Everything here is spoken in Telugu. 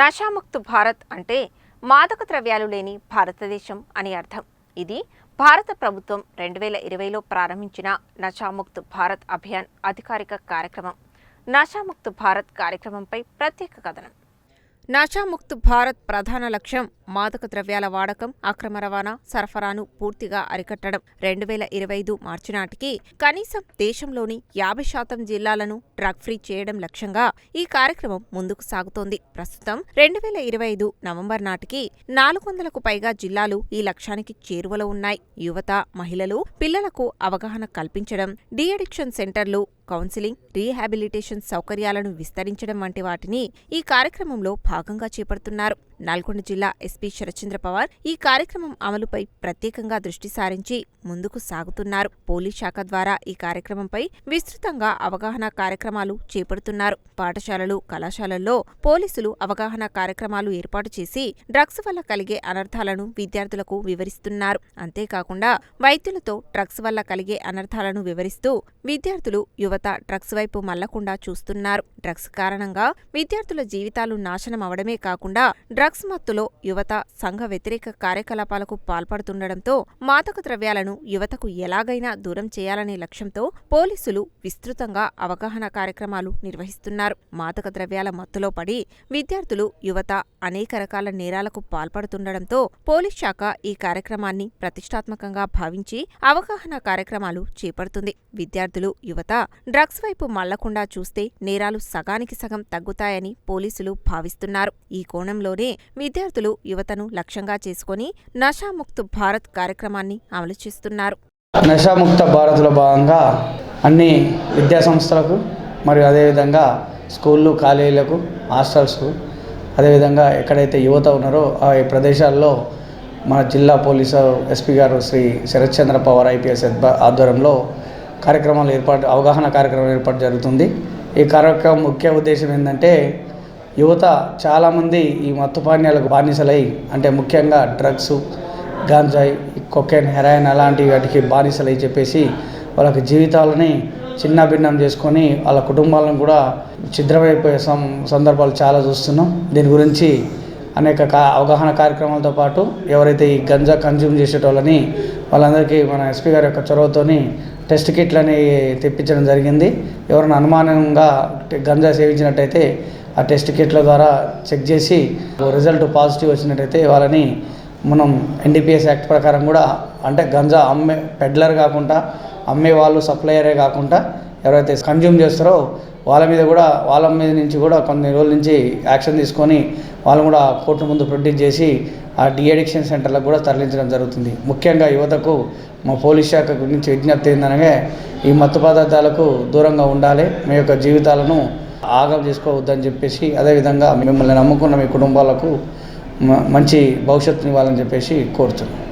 నషాముక్త్ భారత్ అంటే మాదక ద్రవ్యాలు లేని భారతదేశం అని అర్థం. ఇది భారత ప్రభుత్వం రెండు వేల ఇరవైలో ప్రారంభించిన నషాముక్త్ భారత్ అభియాన్ అధికారిక కార్యక్రమం. నషాముక్త్ భారత్ కార్యక్రమంపై ప్రత్యేక కథనం. నషాముక్త్ భారత్ ప్రధాన లక్ష్యం మాదక ద్రవ్యాల వాడకం అక్రమ రవాణా సరఫరాను పూర్తిగా అరికట్టడం. రెండు వేల ఇరవై ఐదు మార్చి నాటికి కనీసం దేశంలోని యాభై శాతం జిల్లాలను డ్రగ్ ఫ్రీ చేయడం లక్ష్యంగా ఈ కార్యక్రమం ముందుకు సాగుతోంది. ప్రస్తుతం రెండు వేల ఇరవై ఐదు నవంబర్ నాటికి నాలుగు వందలకు పైగా జిల్లాలు ఈ లక్ష్యానికి చేరువలో ఉన్నాయి. యువత మహిళలు పిల్లలకు అవగాహన కల్పించడం డీ అడిక్షన్ సెంటర్లు కౌన్సిలింగ్ రీహాబిలిటేషన్ సౌకర్యాలను విస్తరించడం వంటి వాటిని ఈ కార్యక్రమంలో భాగంగా చేపడుతున్నారు. నల్గొండ జిల్లా ఎస్పీ శరచంద్ర పవార్ ఈ కార్యక్రమం అమలుపై ప్రత్యేకంగా దృష్టి సారించి ముందుకు సాగుతున్నారు. పోలీస్ శాఖ ద్వారా ఈ కార్యక్రమంపై విస్తృతంగా అవగాహన కార్యక్రమాలు చేపడుతున్నారు. పాఠశాలలు కళాశాలల్లో పోలీసులు అవగాహన కార్యక్రమాలు ఏర్పాటు చేసి డ్రగ్స్ వల్ల కలిగే అనర్థాలను విద్యార్థులకు వివరిస్తున్నారు. అంతేకాకుండా వైద్యులతో డ్రగ్స్ వల్ల కలిగే అనర్థాలను వివరిస్తూ విద్యార్థులు యువత డ్రగ్స్ వైపు మళ్ళకుండా చూస్తున్నారు. డ్రగ్స్ కారణంగా విద్యార్థుల జీవితాలు నాశనం అవడమే కాకుండా డ్రగ్స్ డ్రగ్స్ మత్తులో యువత సంఘ వ్యతిరేక కార్యకలాపాలకు పాల్పడుతుండటంతో మాదక ద్రవ్యాలను యువతకు ఎలాగైనా దూరం చేయాలనే లక్ష్యంతో పోలీసులు విస్తృతంగా అవగాహన కార్యక్రమాలు నిర్వహిస్తున్నారు. మాదక ద్రవ్యాల మత్తులో పడి విద్యార్థులు యువత అనేక రకాల నేరాలకు పాల్పడుతుండటంతో పోలీస్ శాఖ ఈ కార్యక్రమాన్ని ప్రతిష్టాత్మకంగా భావించి అవగాహన కార్యక్రమాలు చేపడుతుంది. విద్యార్థులు యువత డ్రగ్స్ వైపు మళ్ళకుండా చూస్తే నేరాలు సగానికి సగం తగ్గుతాయని పోలీసులు భావిస్తున్నారు. ఈ కోణంలోనే విద్యార్థులు యువతను లక్ష్యంగా చేసుకుని నషాముక్త్ భారత్ కార్యక్రమాన్ని అమలు చేస్తున్నారు. నషాముక్త భారత్లో భాగంగా అన్ని విద్యాసంస్థలకు మరియు అదేవిధంగా స్కూళ్ళు కాలేజీలకు హాస్టల్స్కు అదేవిధంగా ఎక్కడైతే యువత ఉన్నారో ఆ ప్రదేశాల్లో మన జిల్లా పోలీసు ఎస్పీ గారు శ్రీ శరత్చంద్ర పవార్ ఐపీఎస్ ఆధ్వర్యంలో కార్యక్రమాలు ఏర్పాటు అవగాహన కార్యక్రమం ఏర్పాటు జరుగుతుంది. ఈ కార్యక్రమం ముఖ్య ఉద్దేశం ఏంటంటే యువత చాలామంది ఈ మత్తుపానీయాలకు బానిసలై అంటే ముఖ్యంగా డ్రగ్స్ గాంజాయి కొకెన్ హెరాయిన్ అలాంటి వాటికి బానిసలై చెప్పేసి వాళ్ళకి జీవితాలని చిన్న భిన్నం చేసుకొని వాళ్ళ కుటుంబాలను కూడా ఛిద్రమైపోయే సం సందర్భాలు చాలా చూస్తున్నాం. దీని గురించి అనేక కా అవగాహన కార్యక్రమాలతో పాటు ఎవరైతే ఈ గంజా కన్జ్యూమ్ చేసేటోళ్ళని వాళ్ళందరికీ మన ఎస్పీ గారి యొక్క చొరవతోని టెస్ట్ కిట్లని తెప్పించడం జరిగింది. ఎవరైనా అనుమానంగా గంజా సేవించినట్టయితే ఆ టెస్ట్ కిట్ల ద్వారా చెక్ చేసి రిజల్ట్ పాజిటివ్ వచ్చినట్టయితే వాళ్ళని మనం ఎన్డీపీఎస్ యాక్ట్ ప్రకారం కూడా అంటే గంజా అమ్మే పెడ్లర్ కాకుండా అమ్మే వాళ్ళు సప్లయరే కాకుండా ఎవరైతే కన్జ్యూమ్ చేస్తారో వాళ్ళ మీద కూడా వాళ్ళ మీద నుంచి కూడా కొన్ని రోజుల నుంచి యాక్షన్ తీసుకొని వాళ్ళు కూడా కోర్టు ముందు ప్రొడ్యూస్ చేసి ఆ డిఅడిక్షన్ సెంటర్లకు కూడా తరలించడం జరుగుతుంది. ముఖ్యంగా యువతకు మా పోలీస్ శాఖ గురించి విజ్ఞప్తి ఏందనగా ఈ మత్తు పదార్థాలకు దూరంగా ఉండాలి. మీ యొక్క జీవితాలను ఆగం చేసుకోవద్దని చెప్పేసి అదేవిధంగా మిమ్మల్ని నమ్ముకున్న మీ కుటుంబాలకు మంచి భవిష్యత్తుని ఇవ్వాలని చెప్పేసి కోరుతున్నాను